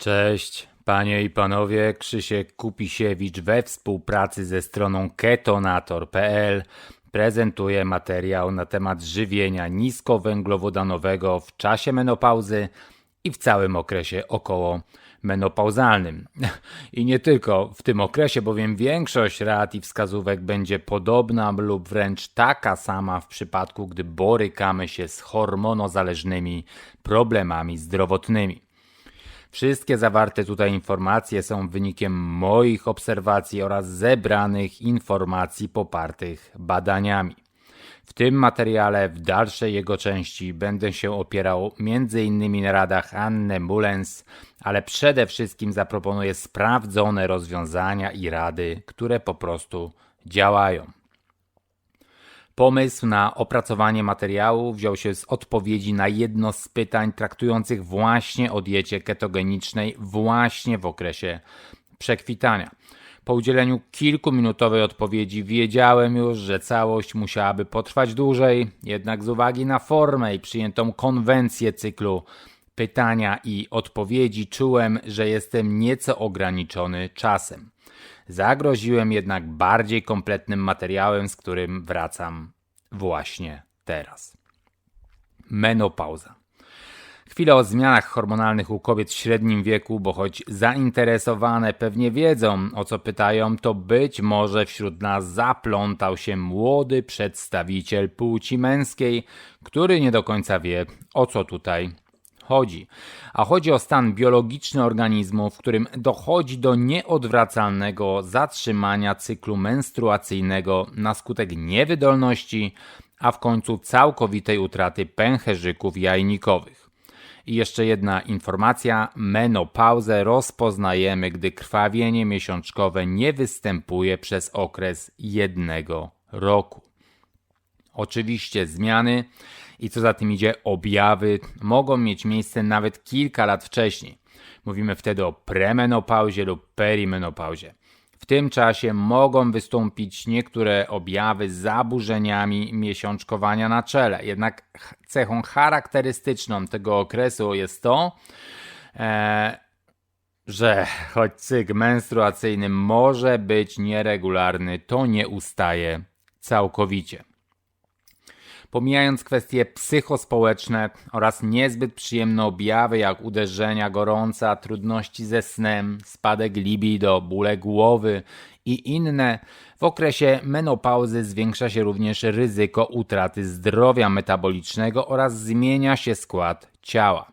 Cześć, panie i panowie. Krzysiek Kupisiewicz we współpracy ze stroną ketonator.pl prezentuje materiał na temat żywienia niskowęglowodanowego w czasie menopauzy i w całym okresie około menopauzalnym. I nie tylko w tym okresie, bowiem większość rad i wskazówek będzie podobna lub wręcz taka sama w przypadku, gdy borykamy się z hormonozależnymi problemami zdrowotnymi. Wszystkie zawarte tutaj informacje są wynikiem moich obserwacji oraz zebranych informacji popartych badaniami. W tym materiale, w dalszej jego części, będę się opierał m.in. na radach Anny Mullens, ale przede wszystkim zaproponuję sprawdzone rozwiązania i rady, które po prostu działają. Pomysł na opracowanie materiału wziął się z odpowiedzi na jedno z pytań traktujących właśnie o diecie ketogenicznej właśnie w okresie przekwitania. Po udzieleniu kilkuminutowej odpowiedzi wiedziałem już, że całość musiałaby potrwać dłużej, jednak z uwagi na formę i przyjętą konwencję cyklu pytania i odpowiedzi czułem, że jestem nieco ograniczony czasem. Zagroziłem jednak bardziej kompletnym materiałem, z którym wracam właśnie teraz. Menopauza. Chwilę o zmianach hormonalnych u kobiet w średnim wieku, bo choć zainteresowane pewnie wiedzą o co pytają, to być może wśród nas zaplątał się młody przedstawiciel płci męskiej, który nie do końca wie o co tutaj chodzi. A chodzi o stan biologiczny organizmu, w którym dochodzi do nieodwracalnego zatrzymania cyklu menstruacyjnego na skutek niewydolności, a w końcu całkowitej utraty pęcherzyków jajnikowych. I jeszcze jedna informacja: menopauzę rozpoznajemy, gdy krwawienie miesiączkowe nie występuje przez okres jednego roku. Oczywiście zmiany i co za tym idzie, objawy mogą mieć miejsce nawet kilka lat wcześniej. Mówimy wtedy o premenopauzie lub perimenopauzie. W tym czasie mogą wystąpić niektóre objawy z zaburzeniami miesiączkowania na czele. Jednak cechą charakterystyczną tego okresu jest to, e, że choć cykl menstruacyjny może być nieregularny, to nie ustaje całkowicie. Pomijając kwestie psychospołeczne oraz niezbyt przyjemne objawy jak uderzenia, gorąca, trudności ze snem, spadek libido, bóle głowy i inne, w okresie menopauzy zwiększa się również ryzyko utraty zdrowia metabolicznego oraz zmienia się skład ciała.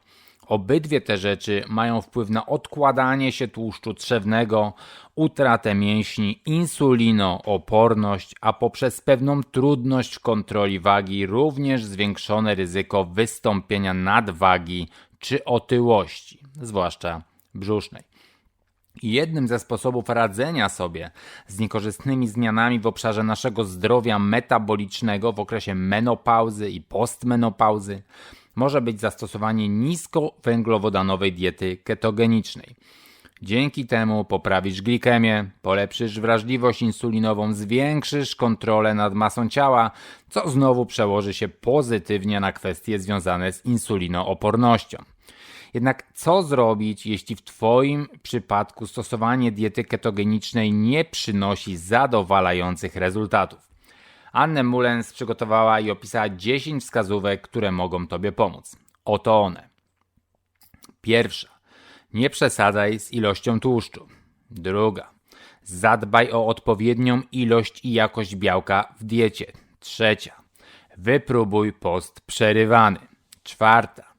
Obydwie te rzeczy mają wpływ na odkładanie się tłuszczu trzewnego, utratę mięśni, insulinooporność, a poprzez pewną trudność w kontroli wagi również zwiększone ryzyko wystąpienia nadwagi czy otyłości, zwłaszcza brzusznej. Jednym ze sposobów radzenia sobie z niekorzystnymi zmianami w obszarze naszego zdrowia metabolicznego w okresie menopauzy i postmenopauzy może być zastosowanie niskowęglowodanowej diety ketogenicznej. Dzięki temu poprawisz glikemię, polepszysz wrażliwość insulinową, zwiększysz kontrolę nad masą ciała, co znowu przełoży się pozytywnie na kwestie związane z insulinoopornością. Jednak co zrobić, jeśli w Twoim przypadku stosowanie diety ketogenicznej nie przynosi zadowalających rezultatów? Anne Mullens przygotowała i opisała 10 wskazówek, które mogą Tobie pomóc. Oto one. Pierwsza. Nie przesadzaj z ilością tłuszczu. Druga. Zadbaj o odpowiednią ilość i jakość białka w diecie. Trzecia. Wypróbuj post przerywany. Czwarta.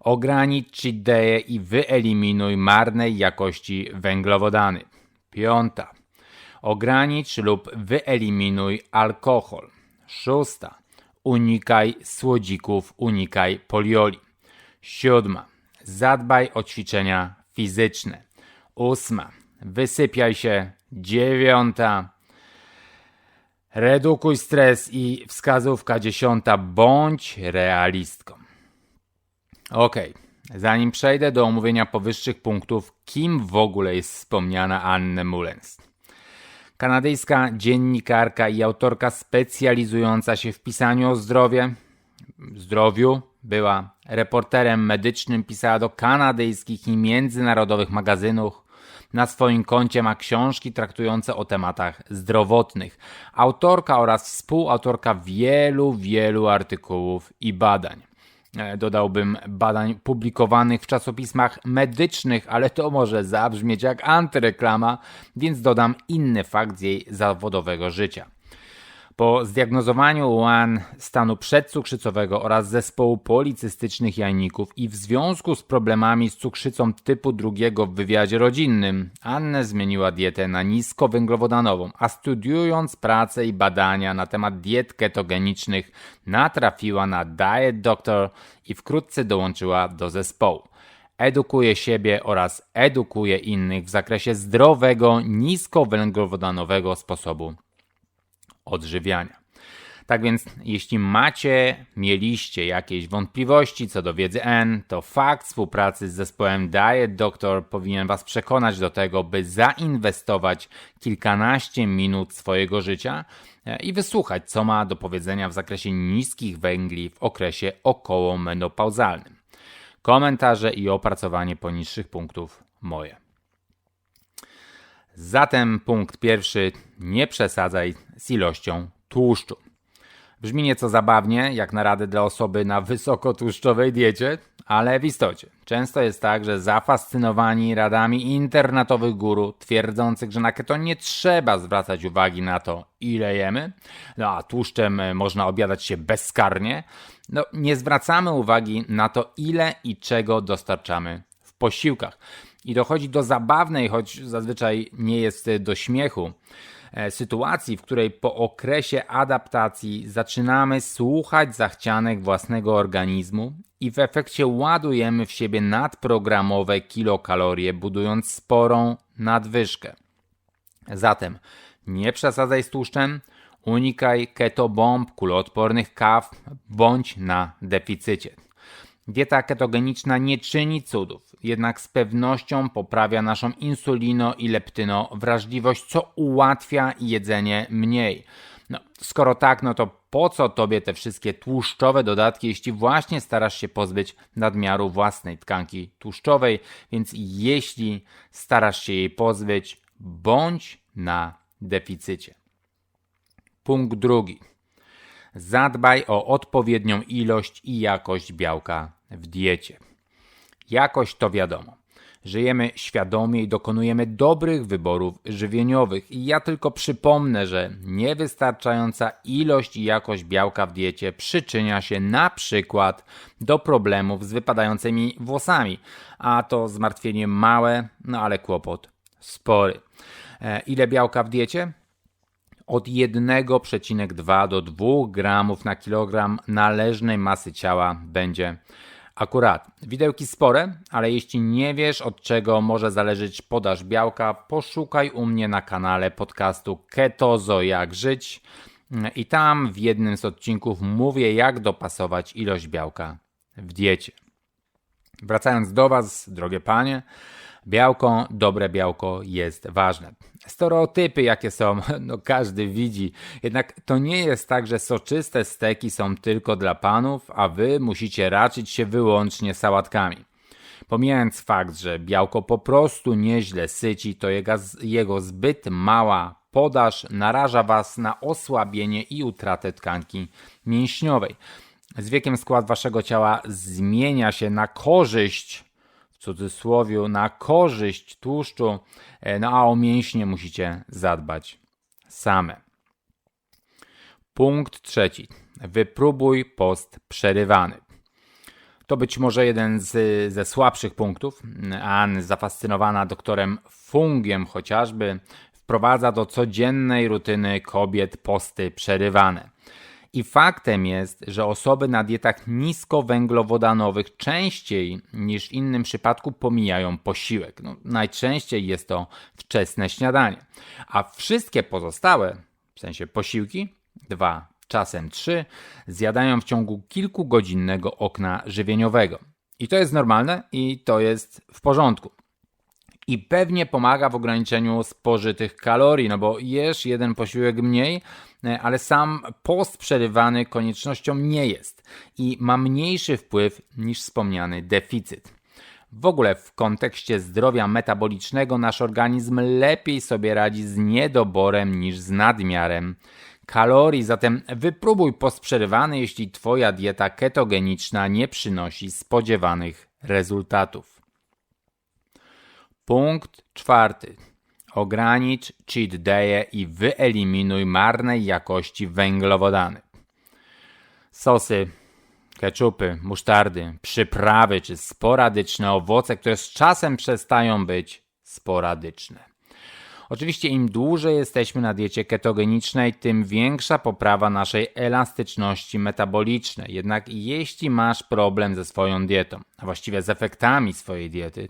Ogranicz cheat i wyeliminuj marnej jakości węglowodany. Piąta. Ogranicz lub wyeliminuj alkohol. Szósta. Unikaj słodzików, unikaj polioli. Siódma. Zadbaj o ćwiczenia fizyczne. Ósma. Wysypiaj się. Dziewiąta. Redukuj stres i wskazówka dziesiąta. Bądź realistką. Ok, zanim przejdę do omówienia powyższych punktów, kim w ogóle jest wspomniana Anne Mullens? Kanadyjska dziennikarka i autorka specjalizująca się w pisaniu o zdrowie, zdrowiu, była reporterem medycznym, pisała do kanadyjskich i międzynarodowych magazynów. Na swoim koncie ma książki traktujące o tematach zdrowotnych. Autorka oraz współautorka wielu, wielu artykułów i badań. E, dodałbym badań publikowanych w czasopismach medycznych, ale to może zabrzmieć jak antyreklama, więc dodam inny fakt z jej zawodowego życia. Po zdiagnozowaniu Łan stanu przedcukrzycowego oraz zespołu policystycznych jajników i w związku z problemami z cukrzycą typu drugiego w wywiadzie rodzinnym, Annę zmieniła dietę na niskowęglowodanową, a studiując pracę i badania na temat diet ketogenicznych natrafiła na Diet Doctor i wkrótce dołączyła do zespołu. Edukuje siebie oraz edukuje innych w zakresie zdrowego, niskowęglowodanowego sposobu odżywiania. Tak więc, jeśli macie, mieliście jakieś wątpliwości co do wiedzy N, to fakt współpracy z zespołem Diet Doctor powinien Was przekonać do tego, by zainwestować kilkanaście minut swojego życia e, i wysłuchać, co ma do powiedzenia w zakresie niskich węgli w okresie okołomenopauzalnym. Komentarze i opracowanie poniższych punktów moje. Zatem punkt pierwszy: nie przesadzaj z ilością tłuszczu. Brzmi nieco zabawnie, jak na radę dla osoby na wysokotłuszczowej diecie, ale w istocie często jest tak, że zafascynowani radami internetowych guru twierdzących, że na keto nie trzeba zwracać uwagi na to, ile jemy, no a tłuszczem można obiadać się bezkarnie, no nie zwracamy uwagi na to, ile i czego dostarczamy w posiłkach. I dochodzi do zabawnej, choć zazwyczaj nie jest do śmiechu, e, sytuacji, w której po okresie adaptacji zaczynamy słuchać zachcianek własnego organizmu i w efekcie ładujemy w siebie nadprogramowe kilokalorie, budując sporą nadwyżkę. Zatem nie przesadzaj z tłuszczem, unikaj ketobomb, kuloodpornych kaw, bądź na deficycie. Dieta ketogeniczna nie czyni cudów, jednak z pewnością poprawia naszą insulino i leptyno wrażliwość, co ułatwia jedzenie mniej. No, skoro tak, no to po co tobie te wszystkie tłuszczowe dodatki, jeśli właśnie starasz się pozbyć nadmiaru własnej tkanki tłuszczowej? Więc jeśli starasz się jej pozbyć, bądź na deficycie. Punkt drugi. Zadbaj o odpowiednią ilość i jakość białka w diecie. Jakość to wiadomo. Żyjemy świadomie i dokonujemy dobrych wyborów żywieniowych. I ja tylko przypomnę, że niewystarczająca ilość i jakość białka w diecie przyczynia się na przykład do problemów z wypadającymi włosami, a to zmartwienie małe, no ale kłopot spory. E, ile białka w diecie? Od 1,2 do 2 gramów na kilogram należnej masy ciała będzie Akurat, widełki spore, ale jeśli nie wiesz od czego może zależeć podaż białka, poszukaj u mnie na kanale podcastu Ketozo jak żyć i tam w jednym z odcinków mówię jak dopasować ilość białka w diecie. Wracając do Was, drogie panie, Białko, dobre białko jest ważne. Stereotypy, jakie są, no każdy widzi. Jednak to nie jest tak, że soczyste steki są tylko dla panów, a wy musicie raczyć się wyłącznie sałatkami. Pomijając fakt, że białko po prostu nieźle syci, to jego zbyt mała podaż naraża was na osłabienie i utratę tkanki mięśniowej. Z wiekiem skład waszego ciała zmienia się na korzyść w cudzysłowie na korzyść tłuszczu, e, no a o mięśnie musicie zadbać same. Punkt trzeci. Wypróbuj post przerywany. To być może jeden z, ze słabszych punktów. Ann, zafascynowana doktorem Fungiem chociażby, wprowadza do codziennej rutyny kobiet posty przerywane. I faktem jest, że osoby na dietach niskowęglowodanowych częściej niż w innym przypadku pomijają posiłek. No, najczęściej jest to wczesne śniadanie. A wszystkie pozostałe, w sensie posiłki, dwa, czasem trzy, zjadają w ciągu kilkugodzinnego okna żywieniowego. I to jest normalne i to jest w porządku. I pewnie pomaga w ograniczeniu spożytych kalorii, no bo jesz jeden posiłek mniej, e, ale sam post przerywany koniecznością nie jest i ma mniejszy wpływ niż wspomniany deficyt. W ogóle w kontekście zdrowia metabolicznego nasz organizm lepiej sobie radzi z niedoborem niż z nadmiarem kalorii, zatem wypróbuj post przerywany, jeśli Twoja dieta ketogeniczna nie przynosi spodziewanych rezultatów. Punkt czwarty. Ogranicz cheat day'e i wyeliminuj marnej jakości węglowodany. Sosy, keczupy, musztardy, przyprawy czy sporadyczne owoce, które z czasem przestają być sporadyczne. Oczywiście im dłużej jesteśmy na diecie ketogenicznej, tym większa poprawa naszej elastyczności metabolicznej. Jednak jeśli masz problem ze swoją dietą, a właściwie z efektami swojej diety,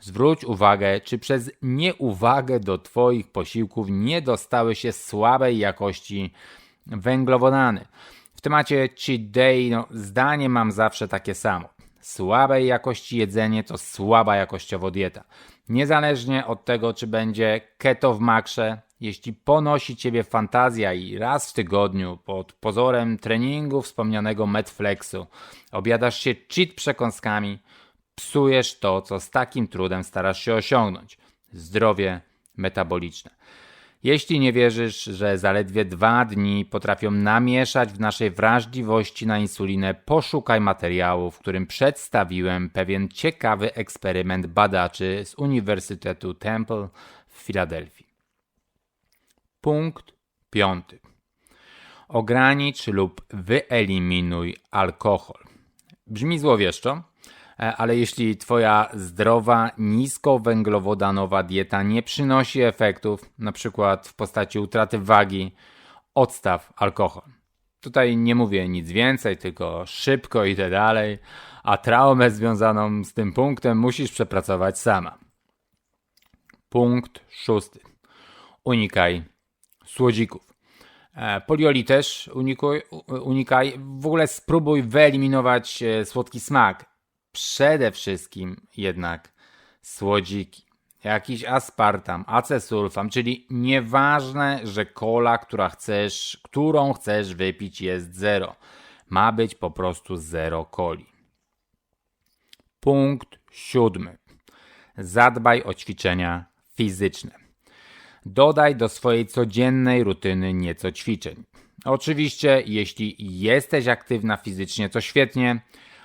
zwróć uwagę, czy przez nieuwagę do Twoich posiłków nie dostały się słabej jakości węglowodany. W temacie cheat day no, zdanie mam zawsze takie samo. Słabej jakości jedzenie to słaba jakościowo dieta. Niezależnie od tego, czy będzie keto w makrze, jeśli ponosi ciebie fantazja i raz w tygodniu pod pozorem treningu wspomnianego Medflexu obiadasz się cheat przekąskami, psujesz to, co z takim trudem starasz się osiągnąć. Zdrowie metaboliczne. Jeśli nie wierzysz, że zaledwie dwa dni potrafią namieszać w naszej wrażliwości na insulinę, poszukaj materiału, w którym przedstawiłem pewien ciekawy eksperyment badaczy z Uniwersytetu Temple w Filadelfii. Punkt piąty. Ogranicz lub wyeliminuj alkohol. Brzmi złowieszczo, ale jeśli Twoja zdrowa, niskowęglowodanowa dieta nie przynosi efektów, przykład w postaci utraty wagi, odstaw alkohol. Tutaj nie mówię nic więcej, tylko szybko idę dalej, a traumę związaną z tym punktem musisz przepracować sama. Punkt szósty. Unikaj słodzików. E, polioli też unikaj. W ogóle spróbuj wyeliminować e, słodki smak przede wszystkim jednak słodziki. Jakiś aspartam, acesulfam, czyli nieważne, że kola, która chcesz, którą chcesz wypić jest zero. Ma być po prostu zero coli. Punkt siódmy. Zadbaj o ćwiczenia fizyczne. Dodaj do swojej codziennej rutyny nieco ćwiczeń. Oczywiście, jeśli jesteś aktywna fizycznie, to świetnie.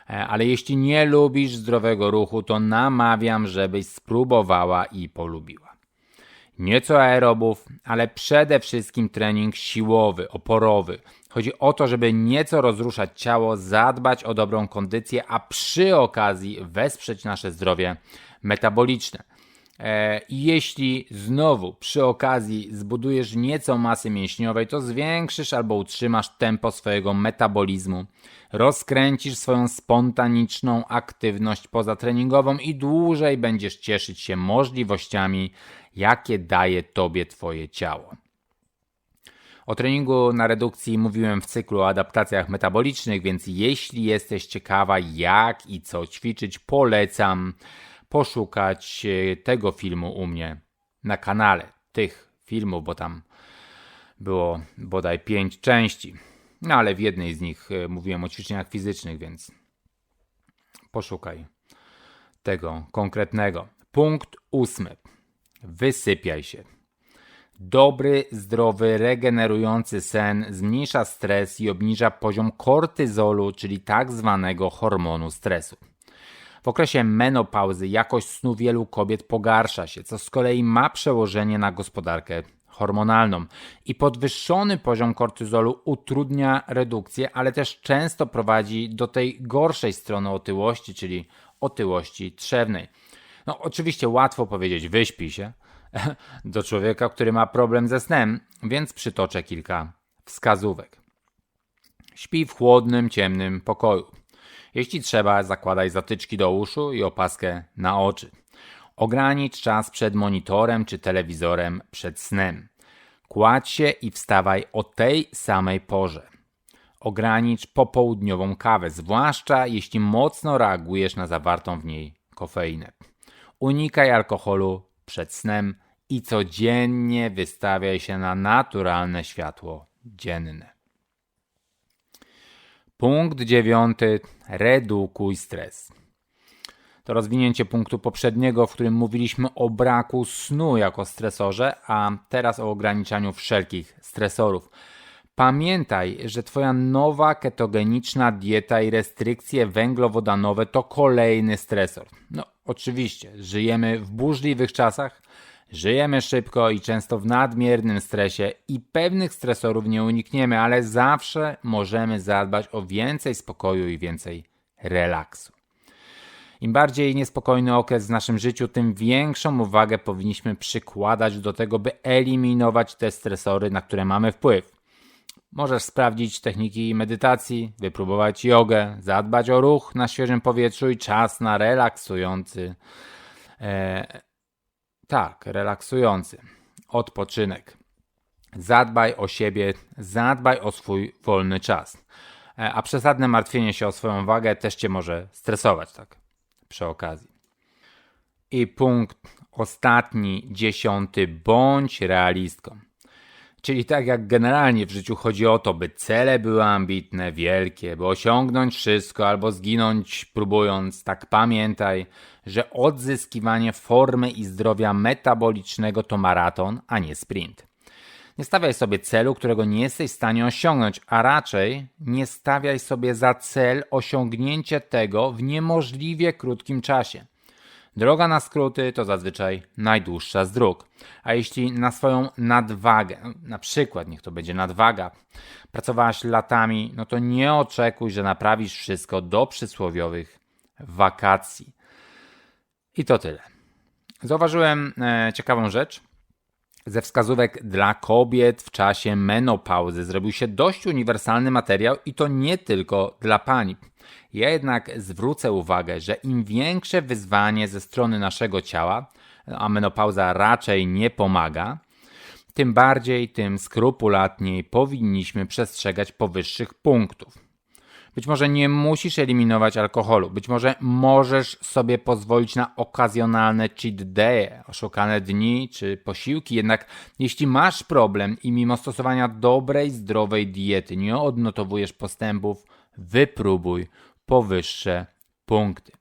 E, ale jeśli nie lubisz zdrowego ruchu, to namawiam, żebyś spróbowała i polubiła. Nieco aerobów, ale przede wszystkim trening siłowy, oporowy. Chodzi o to, żeby nieco rozruszać ciało, zadbać o dobrą kondycję, a przy okazji wesprzeć nasze zdrowie metaboliczne. E, jeśli znowu przy okazji zbudujesz nieco masy mięśniowej, to zwiększysz albo utrzymasz tempo swojego metabolizmu, rozkręcisz swoją spontaniczną aktywność pozatreningową i dłużej będziesz cieszyć się możliwościami, jakie daje tobie twoje ciało. O treningu na redukcji mówiłem w cyklu o adaptacjach metabolicznych, więc jeśli jesteś ciekawa, jak i co ćwiczyć, polecam poszukać e, tego filmu u mnie na kanale. Tych filmów, bo tam było bodaj pięć części. No ale w jednej z nich e, mówiłem o ćwiczeniach fizycznych, więc poszukaj tego konkretnego. Punkt ósmy. Wysypiaj się. Dobry, zdrowy, regenerujący sen zmniejsza stres i obniża poziom kortyzolu, czyli tak zwanego hormonu stresu. W okresie menopauzy jakość snu wielu kobiet pogarsza się, co z kolei ma przełożenie na gospodarkę hormonalną. I podwyższony poziom kortyzolu utrudnia redukcję, ale też często prowadzi do tej gorszej strony otyłości, czyli otyłości trzewnej. No, oczywiście łatwo powiedzieć, wyśpi się do człowieka, który ma problem ze snem, więc przytoczę kilka wskazówek. Śpi w chłodnym, ciemnym pokoju. Jeśli trzeba, zakładaj zatyczki do uszu i opaskę na oczy. Ogranicz czas przed monitorem czy telewizorem przed snem. Kładź się i wstawaj o tej samej porze. Ogranicz popołudniową kawę, zwłaszcza jeśli mocno reagujesz na zawartą w niej kofeinę. Unikaj alkoholu przed snem i codziennie wystawiaj się na naturalne światło dzienne. Punkt dziewiąty. Redukuj stres. To rozwinięcie punktu poprzedniego, w którym mówiliśmy o braku snu jako stresorze, a teraz o ograniczaniu wszelkich stresorów. Pamiętaj, że Twoja nowa ketogeniczna dieta i restrykcje węglowodanowe to kolejny stresor. No, oczywiście, żyjemy w burzliwych czasach, żyjemy szybko i często w nadmiernym stresie i pewnych stresorów nie unikniemy, ale zawsze możemy zadbać o więcej spokoju i więcej relaksu. Im bardziej niespokojny okres w naszym życiu, tym większą uwagę powinniśmy przykładać do tego, by eliminować te stresory, na które mamy wpływ. Możesz sprawdzić techniki medytacji, wypróbować jogę, zadbać o ruch na świeżym powietrzu i czas na relaksujący. E, tak, relaksujący odpoczynek. Zadbaj o siebie, zadbaj o swój wolny czas. E, a przesadne martwienie się o swoją wagę też cię może stresować, tak przy okazji. I punkt ostatni, dziesiąty, bądź realistką. Czyli tak jak generalnie w życiu chodzi o to, by cele były ambitne, wielkie, by osiągnąć wszystko albo zginąć próbując, tak pamiętaj, że odzyskiwanie formy i zdrowia metabolicznego to maraton, a nie sprint. Nie stawiaj sobie celu, którego nie jesteś w stanie osiągnąć, a raczej nie stawiaj sobie za cel osiągnięcie tego w niemożliwie krótkim czasie. Droga na skróty to zazwyczaj najdłuższa z dróg. A jeśli na swoją nadwagę, na przykład niech to będzie nadwaga, pracowałaś latami, no to nie oczekuj, że naprawisz wszystko do przysłowiowych wakacji. I to tyle. Zauważyłem e, ciekawą rzecz. Ze wskazówek dla kobiet w czasie menopauzy zrobił się dość uniwersalny materiał i to nie tylko dla pań. Ja jednak zwrócę uwagę, że im większe wyzwanie ze strony naszego ciała, a menopauza raczej nie pomaga, tym bardziej, tym skrupulatniej powinniśmy przestrzegać powyższych punktów. Być może nie musisz eliminować alkoholu, być może możesz sobie pozwolić na okazjonalne cheat day, oszukane dni czy posiłki, jednak jeśli masz problem i mimo stosowania dobrej, zdrowej diety nie odnotowujesz postępów, wypróbuj powyższe punkty.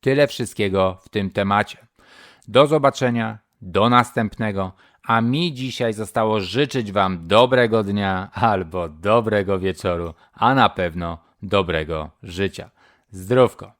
Tyle wszystkiego w tym temacie. Do zobaczenia, do następnego, a mi dzisiaj zostało życzyć Wam dobrego dnia albo dobrego wieczoru, a na pewno dobrego życia. Zdrówko!